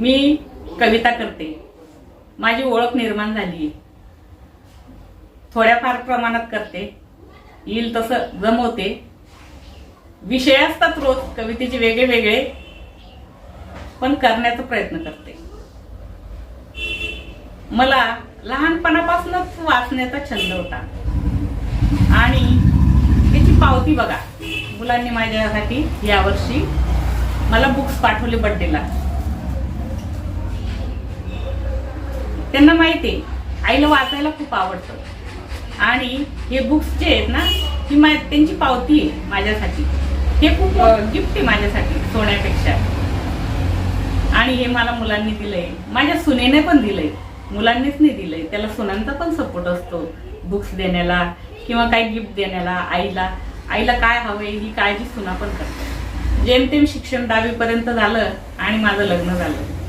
मी कविता करते. माझी ओळख निर्माण झाली थोड्याफार प्रमाणात करते. येईल तसं जमवते. विषय असतात रोज कवितेचे वेगळे वेगळे पण करण्याचा प्रयत्न करते. मला लहानपणापासूनच वाचण्याचा छंद होता. आणि त्याची पावती बघा. मुलांनी माझ्यासाठी यावर्षी मला बुक्स पाठवले बड्डेला त्यांना माहिती आहे. आईला वाचायला खूप आवडतं. आणि हे बुक्स जे आहेत ना ही मा त्यांची पावती आहे माझ्यासाठी. हे खूप गिफ्ट आहे माझ्यासाठी सोन्यापेक्षा. आणि हे मला मुलांनी दिलंय. माझ्या सुनेने पण दिलंय. मुलांनीच नाही दिलंय. त्याला सुनांचा पण सपोर्ट असतो. बुक्स देण्याला किंवा काही गिफ्ट देण्याला आईला. आईला काय हवंय ही काळजी सुना पण करते. जेमतेम शिक्षण दहावीपर्यंत झालं आणि माझं लग्न झालं.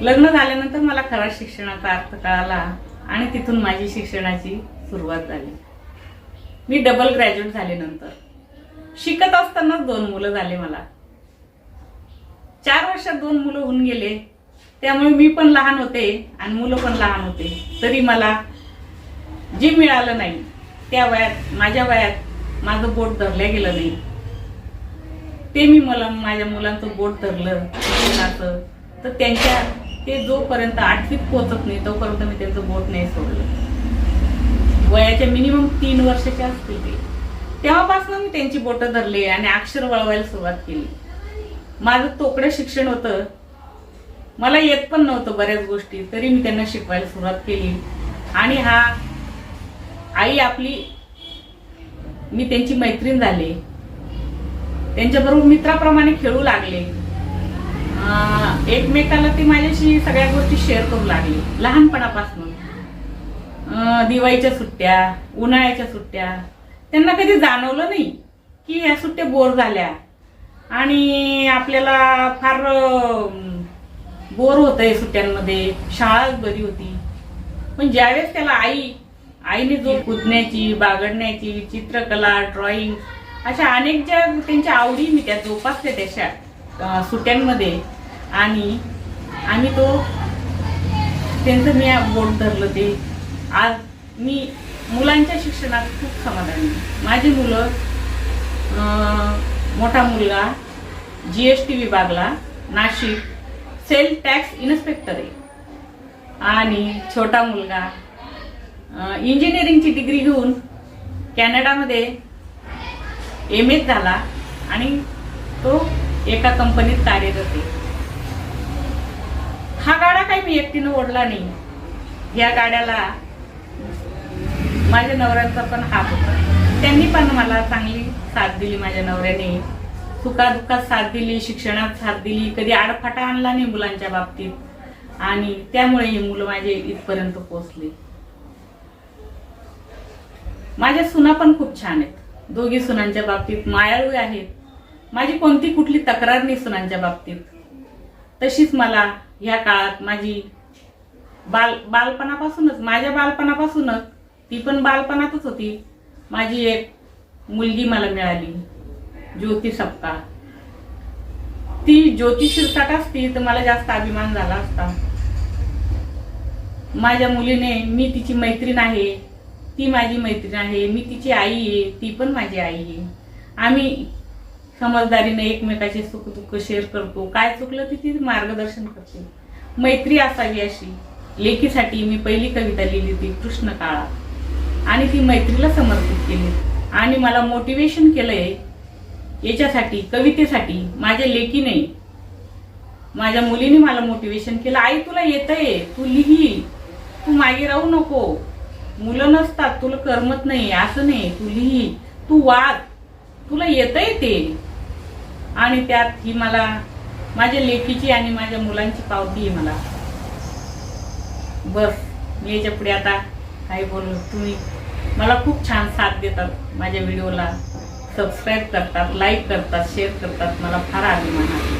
लग्न झाल्यानंतर मला खरा शिक्षणाचा अर्थ कळाला आणि तिथून माझी शिक्षणाची सुरुवात झाली. मी डबल ग्रॅज्युएट झाल्यानंतर. शिकत असतानाच दोन मुलं झाले मला. चार वर्षात दोन मुलं होऊन गेले. त्यामुळे मी पण लहान होते आणि मुलं पण लहान होते. तरी मला जे मिळालं नाही त्या वयात माझ्या वयात माझं बोट धरलं गेलं नाही. ते मी मला माझ्या मुलांचं बोट धरलं तर त्यांच्या ते जोपर्यंत आठवीत पोहोचत नाही तोपर्यंत मी त्यांचं बोट नाही सोडलं. वयाच्या मिनिमम तीन वर्षाचे असतील ते. तेव्हापासून मी त्यांची बोटं धरली आणि अक्षर वळवायला सुरुवात केली. माझं तोकडं शिक्षण होतं. मला येत पण नव्हतं बऱ्याच गोष्टी तरी मी त्यांना शिकवायला सुरुवात केली. आणि हा आई आपली मी त्यांची मैत्रीण झाले. त्यांच्याबरोबर मित्राप्रमाणे खेळू लागले. एकमेकाला ती माझ्याशी सगळ्या गोष्टी शेअर करू लागली. लहानपणापासून. दिवाळीच्या सुट्ट्या उन्हाळ्याच्या सुट्ट्या. त्यांना कधी जाणवलं नाही की ह्या सुट्ट्या बोर झाल्या. आणि आपल्याला फार बोर होत आहे सुट्ट्यांमध्ये. शाळाच बरी होती. पण ज्यावेळेस त्याला आई आईने जो कुदण्याची बागडण्याची चित्रकला ड्रॉइंग अशा अनेक ज्या त्यांच्या आवडी मी त्या जोपासल्या त्याच्या सुट्ट्यांमध्ये. आणि आम्ही तो त्यांचं मी बोट धरलं ते. आज मी मुलांच्या शिक्षणात खूप समाधानी माझी मुलं मोठा मुलगा जी एस टी विभागला नाशिक सेल टॅक्स इन्स्पेक्टर आहे. आणि छोटा मुलगा इंजिनिअरिंगची डिग्री घेऊन कॅनडामध्ये एम एस झाला. आणि तो एका कंपनीत कार्यरत. आहे हा गाडा काही मी एकटीनं ओढला नाही. या गाड्याला माझ्या नवऱ्याचा पण हात होता. त्यांनी पण मला चांगली साथ दिली माझ्या नवऱ्याने. सुखादुःखात साथ दिली शिक्षणात साथ दिली. कधी आडफाटा आणला नाही मुलांच्या बाबतीत. आणि त्यामुळे ही मुलं माझे इथपर्यंत पोचले माझ्या सुना पण खूप छान आहेत. दोघी सुनांच्या बाबतीत मायाळू आहेत. माझी कोणती कुठली तक्रार नाही सुनांच्या बाबतीत? तशीच मला ह्या काळात माझी बाल बालपणापासूनच माझ्या बालपणापासूनच ती पण बालपणातच होती माझी एक मुलगी मला मिळाली ज्योती सप्ता ती ज्योती शिरसाट असती तर मला जास्त अभिमान झाला असता. माझ्या मुलीने मी तिची मैत्रीण आहे ती माझी मैत्रीण आहे मी तिची आई आहे ती पण माझी आई आहे. आम्ही समजदारीने एकमेकाचे सुख दुःख शेअर करतो. काय चुकलं ती मार्गदर्शन करते. मैत्री असावी अशी. लेखीसाठी मी पहिली कविता लिहिली होती कृष्ण काळा आणि ती मैत्रीला समर्पित केली. आणि मला मोटिवेशन केलंय याच्यासाठी कवितेसाठी माझ्या लेकीने. माझ्या मुलीने मला मोटिवेशन केलं. आई तुला येतंय. तू लिही. तू मागे राहू नको. मुलं नसतात. तुला करमत नाही. असं नाही. तू लिही. तू वाद. तुला येतंय ते. आणि त्यात ही मला माझ्या लेकीची आणि माझ्या मुलांची पावती आहे मला. बस मी याच्यापुढे आता काही बोलू. तुम्ही मला खूप छान साथ देतात माझ्या व्हिडिओला. सबस्क्राईब करतात लाईक करतात शेअर करतात. मला फार अभिमान आहे.